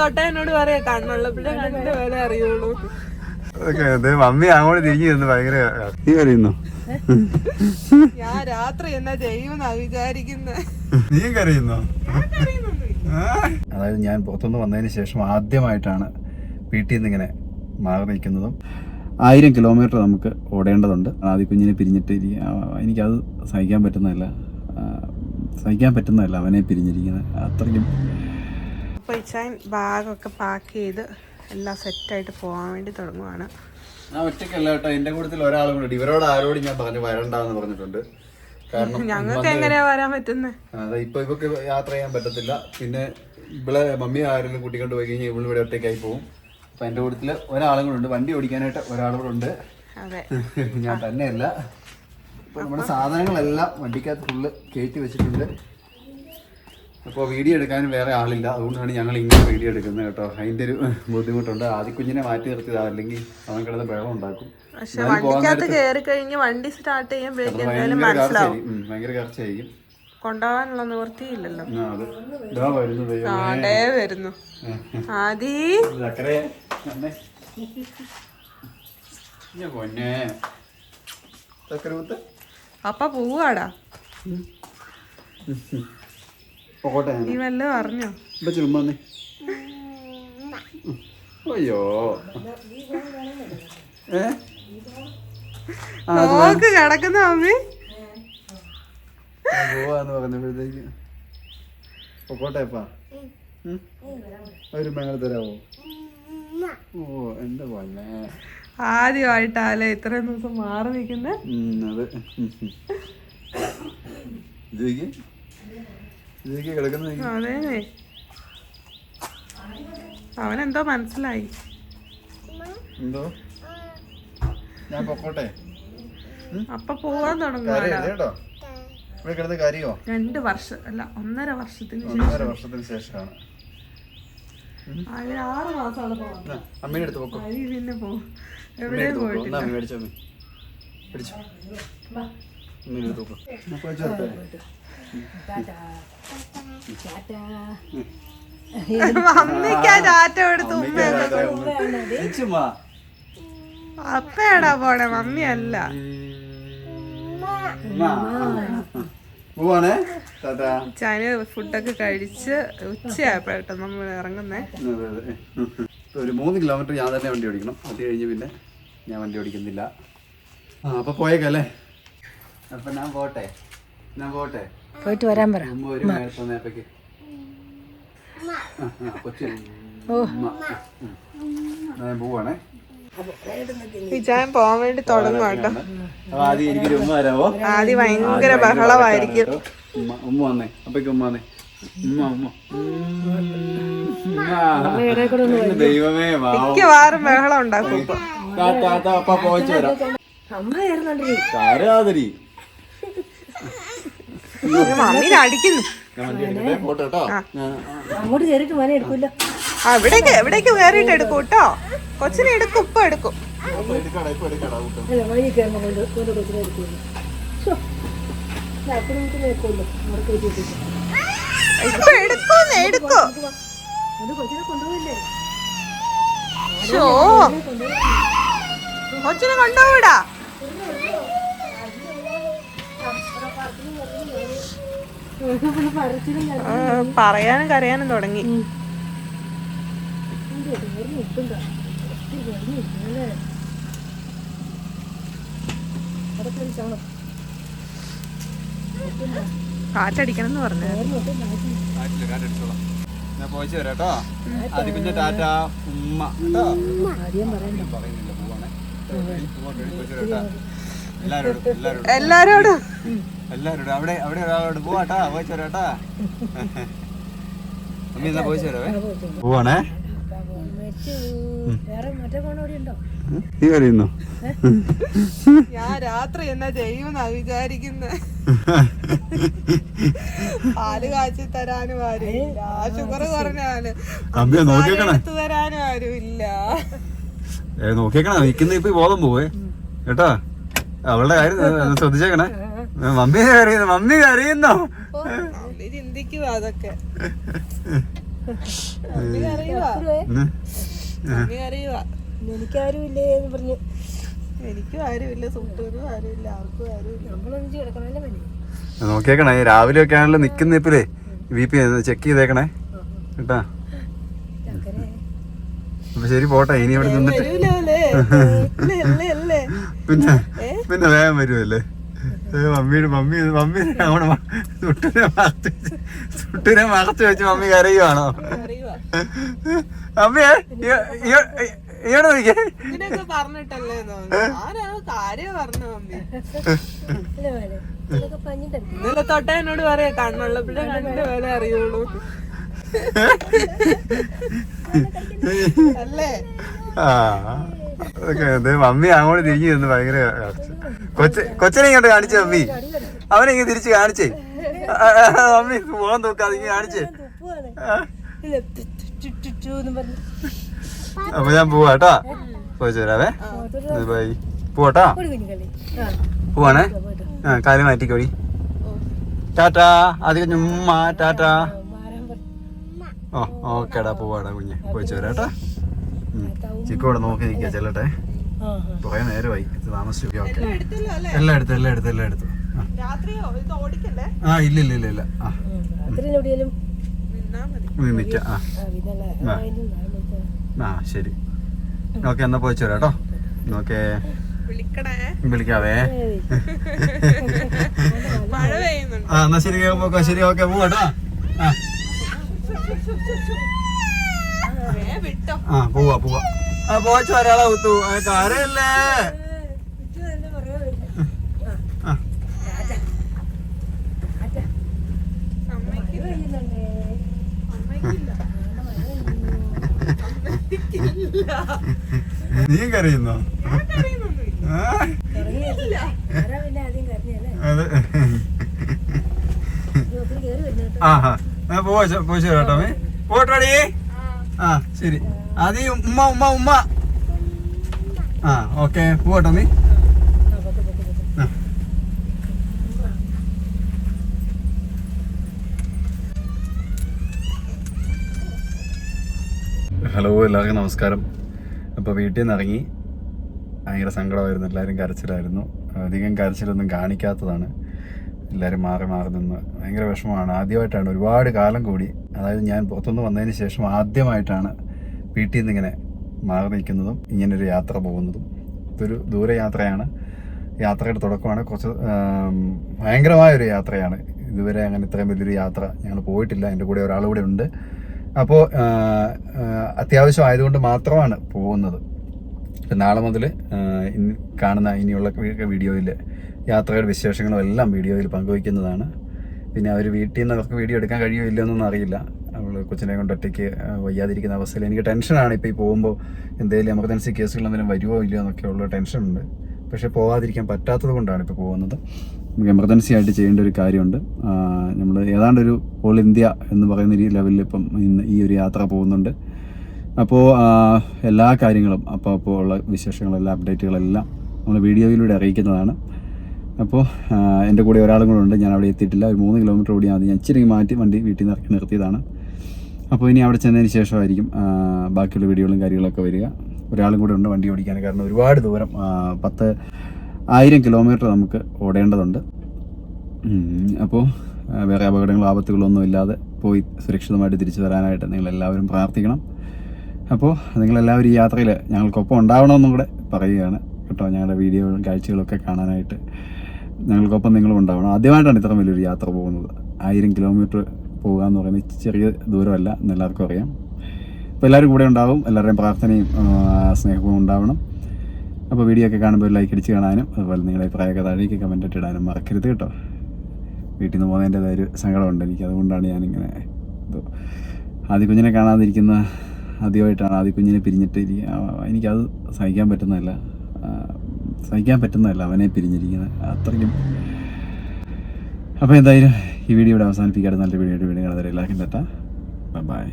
തൊട്ട എന്നോട് പറയാ കണ്ണുള്ളപ്പോഴേ വില അറിയുള്ളൂ. മമ്മി അങ്ങോട്ട് തിരിഞ്ഞു നിന്ന് ഭയങ്കര നീ കരയുന്നു ഞാൻ രാത്രി എന്നാ ചെയ്യുമെന്നാ വിചാരിക്കുന്നത് നീ കരയുന്നോ അതായത് ഞാൻ പുറത്തുനിന്ന് വന്നതിന് ശേഷം ആദ്യമായിട്ടാണ് വീട്ടിൽ നിന്ന് ഇങ്ങനെ മാറി നിൽക്കുന്നതും. ആയിരം കിലോമീറ്റർ നമുക്ക് ഓടേണ്ടതുണ്ട്. ആദ്യ കുഞ്ഞിനെ പിരിഞ്ഞിട്ട് എനിക്കത് സഹിക്കാൻ പറ്റുന്നതല്ല. സഹിക്കാൻ പറ്റുന്നതല്ല അവനെ പിരിഞ്ഞിരിക്കുന്നത്. അത്രയ്ക്കും അപ്പൊ ഇച്ചാൻ ബാഗൊക്കെ പാക്ക് ചെയ്ത് എല്ലാം സെറ്റായിട്ട് പോകാൻ വേണ്ടി തുടങ്ങുവാണ്. ഞാൻ ഒറ്റയ്ക്കല്ല കേട്ടോ. എന്റെ കൂട്ടത്തിൽ ഒരാളും കൂടി ഇവരോട് ആരോട് ഞാൻ പറഞ്ഞു വരണ്ടെന്ന് പറഞ്ഞിട്ടുണ്ട്. കാരണം ഞങ്ങൾക്ക് എങ്ങനെയാ വരാൻ പറ്റുന്നത് അതെ ഇപ്പൊ ഇവക്ക് യാത്ര ചെയ്യാൻ പറ്റത്തില്ല. പിന്നെ ഇവിടെ മമ്മി ആരെങ്കിലും കൂട്ടിക്കൊണ്ട് പോയി കഴിഞ്ഞാൽ ഇവിടെ ഒറ്റയ്ക്കായി പോകും അപ്പൊ എന്റെ കൂട്ടത്തിൽ ഒരാളും കൂടെ ഉണ്ട്. വണ്ടി ഓടിക്കാനായിട്ട് ഒരാളും ഉണ്ട്. ഞാൻ തന്നെയല്ല. നമ്മുടെ സാധനങ്ങളെല്ലാം വണ്ടിക്കകത്ത് ഫുള്ള് കയറ്റി വെച്ചിട്ടുണ്ട്. അപ്പോൾ വീഡിയോ എടുക്കാനും വേറെ ആളില്ല. അതുകൊണ്ടാണ് ഞങ്ങൾ ഇങ്ങനെ വീഡിയോ എടുക്കുന്നത് കേട്ടോ. അതിന്റെ ഒരു ബുദ്ധിമുട്ടുണ്ട്. ആദ്യ കുഞ്ഞിനെ മാറ്റി നിർത്തിയതാ. അല്ലെങ്കിൽ അവൻ കിടന്ന് വെള്ളം ഉണ്ടാക്കും. വണ്ടി സ്റ്റാർട്ട് ചെയ്യാൻ ഭയങ്കര കർച്ചയായിരിക്കും കൊണ്ടുപോകാനുള്ള നിവൃത്തിയില്ലല്ലോ. വരുന്നു ആദി. അപ്പ പോവാടാ. പോട്ടെ നീ വല്ലതും അറിഞ്ഞോ? ഇപ്പൊ ചുമ്മാ. അയ്യോ. ഏ? നോക്ക് കിടക്കുന്ന മമ്മി പോവാന്ന് പറഞ്ഞപ്പോഴത്തേക്ക്. പൊക്കോട്ടെപ്പാ? ഒരു മേങ്ങൾ തരാവോ? ഓ എന്റെ പൊന്നെ. ആദ്യമായിട്ടാലേ ഇത്രയും ദിവസം മാറി നിൽക്കുന്നത് അത്. ഇതിലേക്ക് ഇതിലേക്ക് കിടക്കുന്ന. അതേനെ അവനെന്തോ മനസ്സിലായി. എന്തോ? ഞാൻ പൊക്കോട്ടെ. അപ്പൊ പോവാൻ തുടങ്ങും ഇവിടെ കിടന്ന് കരയോ? രണ്ട് വർഷം അല്ല ഒന്നര വർഷത്തിന് ഒന്നര വർഷത്തിന് ശേഷമാണ്. ആറ് മാസമാണ് പൊക്കോ. പിന്നെ പോകും പൊക്കോ. പോയിട്ടില്ല. പിടിച്ചോ. ചാറ്റ എടുത്ത് ചുമ്മാ അപ്പയാടാ പോണേ മമ്മി അല്ല. പോവാണേ? ചാന് ഫുഡൊക്കെ കഴിച്ച് ഉച്ചയായപ്പോഴട്ടോ നമ്മൾ ഇറങ്ങുന്നേ. ഒരു മൂന്ന് കിലോമീറ്റർ ഞാൻ തന്നെ വണ്ടി ഓടിക്കണം. അത് കഴിഞ്ഞ് പിന്നെ ഞാൻ വണ്ടി ഓടിക്കുന്നില്ല. ആ അപ്പൊ പോയേക്കല്ലേ? അപ്പൊ ഞാൻ പോട്ടെ. ഞാൻ പോട്ടെ. പോയിട്ട് വരാൻ പറ. പോവാണേ. വിചാരം പോവാൻ വേണ്ടി തുടങ്ങും കേട്ടോ. ആദ്യം എനിക്കൊരു ഉമ്മ തരാവോ ആദ്യം ഭയങ്കര ബഹളമായിരിക്കും. ഉമ്മ വന്നേ. അപ്പൊക്ക് ഉമ്മ വന്നേ. ദൈവമേ വാ. മിക്കവാറും ബഹളം ഉണ്ടാക്കും. ഇപ്പൊ താത്ത അപ്പ പോയിച്ചു വരാം. അമ്മ മമ്മീനെ അടിക്കുന്നു. അങ്ങോട്ട് കയറിയിട്ട് മന എടുക്കൂല ആ എവിടേക്ക് കയറിയിട്ട് എടുക്കും കേട്ടോ. കൊച്ചിനെ എടുക്കും ഇപ്പൊ എടുക്കും. ഇപ്പൊ എടുക്കടാ ഇപ്പൊ കൊച്ചിനെ കൂട്ടം പറയാനും കരയാനും തുടങ്ങി. കാറ്റടിക്കണം എന്ന് പറഞ്ഞു. ഞാൻ പോയിച്ചു വരാം കേട്ടോ. പിന്നെ ടാറ്റ ഉമ്മ. കേട്ടോ? പറയുന്നില്ല പോവാണേ. എല്ലാരോടും എല്ലാരോടും എല്ലാരോടും അവിടെ അവിടെ ഒരാളോട് പോവാട്ടാ പോയിച്ചു വരാട്ടാ അമ്മ എന്നാ പോയിച്ചു വരാവേ പോവാണേ? വേറെ മറ്റേ കോണം ഉണ്ടോ നീ കരയുന്നോ ഞാൻ രാത്രി എന്നാ ചെയ്യുമെന്നാ വിചാരിക്കുന്നത് പാൽ കാച്ചി തരാനും ആരുമില്ല. ഷുഗർ കുറഞ്ഞാൽ എടുത്തു തരാനും ആരുമില്ല. ഏ നോക്കിയേക്കണേ. നിക്കുന്ന ഇപ്പൊ ബോധം പോവേ. കേട്ടോ? അവളുടെ കാര്യം ശ്രദ്ധിച്ചേക്കണേ. മമ്മി അറിയുന്നു മമ്മി അറിയുന്നോ മമ്മി ചിന്തിക്കുക അതൊക്കെ. എന്ന് പറഞ്ഞ്. എനിക്കും ആരുമില്ല സുട്ടൂരും ആരുമില്ല ആർക്കും ആരുമില്ല. നമ്മളൊന്നിച്ച് കിടക്കണല്ലേ മതി നോക്കിയേക്കണേ രാവിലെ ഒക്കെ ആണല്ലോ നിക്കുന്ന ഇപ്പലേ. ബി പി ചെക്ക് ചെയ്തേക്കണേ. കേട്ടാ? അപ്പൊ ശരി പോട്ടെ ഇനി ഇവിടെ നിന്നിട്ട്. പിന്നെ പിന്നെ വേഗം വരുമല്ലേ മമ്മിയുടെ മമ്മി മമ്മി നമ്മുടെ സുട്ടിനെ വെച്ച് സുട്ടിനെ മറച്ച് വെച്ച് മമ്മി കരയുവാണോ? കരയുവാ അമ്മയെ ഇയോടെ നോക്കിയേ പറഞ്ഞിട്ടല്ലേ ഇന്നലെ തൊട്ടേ എന്നോട് പറയാ കണ്ണുള്ളപ്പോഴേ കണ്ണിന്റെ വില അറിയുള്ളൂ. അല്ലേ? ആ. മമ്മി അങ്ങോട്ട് തിരിഞ്ഞു നിന്ന് ഭയങ്കര. കൊച്ച കൊച്ചിനെ ഇങ്ങോട്ട് കാണിച്ചു മമ്മി. അവനെ ഇങ്ങനെ തിരിച്ചു കാണിച്ചേ. മമ്മി നോക്കാതെ ഇങ്ങനെ കാണിച്ചേ. അപ്പൊ ഞാൻ പോവാട്ടോ പോയിച്ചു വരാവേ. ബൈ. ആ പോവാണേ? ആ കാൽ മാറ്റിക്കോടി. ടാറ്റാ അധികം ചുമ്മാ ടാറ്റാ. ഓ ഓക്കേടാ പോവാടാ കുഞ്ഞ്. പോയിച്ചു വരാം കേട്ടാ ഇവിടെ നോക്കി നിൽക്കുക ചെല്ലട്ടെ കുറേ നേരമായി ഇത് താമസിച്ചു ഓക്കെ എല്ലാം എടുത്തു എല്ലാം എടുത്തു എല്ലാം എടുത്തു. ആ. രാത്രിയോ? ഇത് ഓടിക്കല്ലേ? ആ ഇല്ല ഇല്ല ഇല്ല ഇല്ല. ആ. രാത്രി എവിടെയാലും നിന്നാ മതി. നീ നിൽക്കാം ആ. ആ ശരി. ഓക്കെ എന്നാ പോയി വരാം കേട്ടോ. ഓക്കെ. വിളിക്കാവേ. ആ എന്നാ ശരി പോക്കോ ശരി ഓക്കെ പോവാട്ടോ ആ. വേ വിട്ടോ. ആ പോവാ പോവാ. ആ പോയിച്ചു വരാളാ കുത്തു ആ കാര്യല്ലേ ഇത് തന്നെ പറയാൻ പറ്റില്ല. ആ. ആ ആറ്റാ. ആറ്റാ. സമ്മതിക്കില്ല മഴ പെയ്യുന്നുണ്ടേ. സമ്മതിക്കില്ല നീ കരയുന്നോ. ആ തുടങ്ങിയില്ല. ആരാ പിന്നെ ആദ്യം കരഞ്ഞല്ലേ? അതെ ഇത് ഒത്തിരി കേറി വരുന്നു ആ ആ പോവാ പോയിച്ചു വരാട്ടോ മേ പോട്ടോടി ആ ശരി ആദ്യം ഉമ്മ ഉമ്മ ഉമ്മ. ആ ഓക്കെ. പോട്ടോ നീ. ഹലോ എല്ലാവർക്കും നമസ്കാരം. അപ്പോൾ വീട്ടിൽ നിന്ന് ഇറങ്ങി. ഭയങ്കര സങ്കടമായിരുന്നു. എല്ലാവരും കരച്ചിലായിരുന്നു. അധികം കരച്ചിലൊന്നും കാണിക്കാത്തതാണ്. എല്ലാവരും മാറി മാറി നിന്ന് ഭയങ്കര വിഷമമാണ്. ആദ്യമായിട്ടാണ് ഒരുപാട് കാലം കൂടി. അതായത് ഞാൻ പുറത്തുനിന്ന് വന്നതിന് ശേഷം ആദ്യമായിട്ടാണ് വീട്ടിൽ നിന്ന് ഇങ്ങനെ മാറി നിൽക്കുന്നതും ഇങ്ങനൊരു യാത്ര പോകുന്നതും ഇതൊരു ദൂരയാത്രയാണ്. യാത്രയുടെ തുടക്കമാണ്. കുറച്ച് ഭയങ്കരമായൊരു യാത്രയാണ്. ഇതുവരെ അങ്ങനെ ഇത്രയും വലിയൊരു യാത്ര ഞങ്ങൾ പോയിട്ടില്ല. എന്റെ കൂടെ ഒരാൾ കൂടെ ഉണ്ട്. അപ്പോൾ അത്യാവശ്യം ആയതുകൊണ്ട് മാത്രമാണ് പോകുന്നത്. നാളെ മുതൽ കാണുന്ന ഇനിയുള്ള വീഡിയോയിൽ യാത്രയുടെ വിശേഷങ്ങളും എല്ലാം വീഡിയോയിൽ പങ്കുവയ്ക്കുന്നതാണ്. പിന്നെ അവർ വീട്ടിൽ നിന്ന് അവർക്ക് വീഡിയോ എടുക്കാൻ കഴിയുമോ ഇല്ലയോ എന്നൊന്നും അറിയില്ല. കൊച്ചിനെ കൊണ്ട് ഒറ്റയ്ക്ക് വയ്യാതിരിക്കുന്ന അവസ്ഥയിൽ എനിക്ക് ടെൻഷനാണ്. ഇപ്പോൾ ഈ പോകുമ്പോൾ എന്തെങ്കിലും എമർജൻസി കേസുകൾ എന്തെങ്കിലും വരുമോ ഇല്ലയോ എന്നൊക്കെ ഉള്ള ടെൻഷനുണ്ട്. പക്ഷേ പോകാതിരിക്കാൻ പറ്റാത്തത് കൊണ്ടാണ് ഇപ്പോൾ പോകുന്നത്. നമുക്ക് എമർജൻസി ആയിട്ട് ചെയ്യേണ്ട ഒരു കാര്യമുണ്ട്. നമ്മൾ ഏതാണ്ട് ഒരു ഓൾ ഇന്ത്യ എന്ന് പറയുന്ന ഈ ലെവലിൽ ഇപ്പം ഇന്ന് ഈ ഒരു യാത്ര പോകുന്നുണ്ട്. അപ്പോൾ എല്ലാ കാര്യങ്ങളും അപ്പോൾ അപ്പോൾ ഉള്ള വിശേഷങ്ങളെല്ലാം അപ്ഡേറ്റുകളെല്ലാം നമ്മൾ വീഡിയോയിലൂടെ അറിയിക്കുന്നതാണ്. അപ്പോൾ എന്റെ കൂടെ ഒരാളും കൂടെ ഉണ്ട്. ഞാൻ അവിടെ എത്തിയിട്ടില്ല. ഒരു മൂന്ന് കിലോമീറ്റർ ഓടി ആദ്യം ഞാൻ ഇച്ചിരി മാറ്റി വണ്ടി വീട്ടിൽ നിന്ന് ഇറക്കി നിർത്തിയതാണ്. അപ്പോൾ ഇനി അവിടെ ചെന്നതിന് ശേഷമായിരിക്കും ബാക്കിയുള്ള വീഡിയോകളും കാര്യങ്ങളൊക്കെ വരിക. ഒരാളും കൂടെ ഉണ്ട് വണ്ടി ഓടിക്കാൻ കാരണം ഒരുപാട് ദൂരം പത്ത് ആയിരം കിലോമീറ്റർ നമുക്ക് ഓടേണ്ടതുണ്ട്. അപ്പോൾ വേറെ അപകടങ്ങളോ ആപത്തുകളൊന്നും ഇല്ലാതെ പോയി സുരക്ഷിതമായിട്ട് തിരിച്ചു വരാനായിട്ട് നിങ്ങളെല്ലാവരും പ്രാർത്ഥിക്കണം. അപ്പോൾ നിങ്ങളെല്ലാവരും ഈ യാത്രയിൽ ഞങ്ങൾക്കൊപ്പം ഉണ്ടാവണമെന്നും കൂടെ പറയുകയാണ് കേട്ടോ ഞങ്ങളുടെ വീഡിയോകളും കാഴ്ചകളൊക്കെ കാണാനായിട്ട്. ഞങ്ങൾക്കൊപ്പം നിങ്ങളും ഉണ്ടാവണം. ആദ്യമായിട്ടാണ് ഇത്ര വലിയൊരു യാത്ര പോകുന്നത്. ആയിരം കിലോമീറ്റർ പോകുക എന്ന് പറയുന്നത് ചെറിയ ദൂരമല്ല എന്ന് എല്ലാവർക്കും അറിയാം. അപ്പോൾ എല്ലാവരും കൂടെ ഉണ്ടാവും എല്ലാവരുടെയും പ്രാർത്ഥനയും സ്നേഹവും ഉണ്ടാവണം. അപ്പോൾ വീഡിയോ ഒക്കെ കാണുമ്പോൾ ലൈക്ക് അടിച്ച് കാണാനും അതുപോലെ നിങ്ങളുടെ അഭിപ്രായമൊക്കെ താഴേക്ക് കമന്റ് ഇട്ട് ഇടാനും മറക്കരുത് കേട്ടോ. വീട്ടിൽ നിന്ന് പോകുന്നതിന്റെതായ ഒരു സങ്കടമുണ്ട് എനിക്ക് അതുകൊണ്ടാണ് ഞാനിങ്ങനെ ഇത് ആദ്യ കുഞ്ഞിനെ കാണാതിരിക്കുന്ന ആദ്യമായിട്ടാണ് ആദ്യ കുഞ്ഞിനെ പിരിഞ്ഞിട്ട് എനിക്കത് സഹിക്കാൻ പറ്റുന്നതല്ല. സഹിക്കാൻ പറ്റുന്നതല്ല അവനെ പിരിഞ്ഞിരിക്കുന്നത് അത്രയ്ക്കും. അപ്പോൾ എന്തായാലും ഈ വീഡിയോ ഇവിടെ അവസാനിപ്പിക്കാതെ നല്ല വീഡിയോ വീഡിയോ കാണാതെ എല്ലാവർക്കും തെറ്റാ ബൈ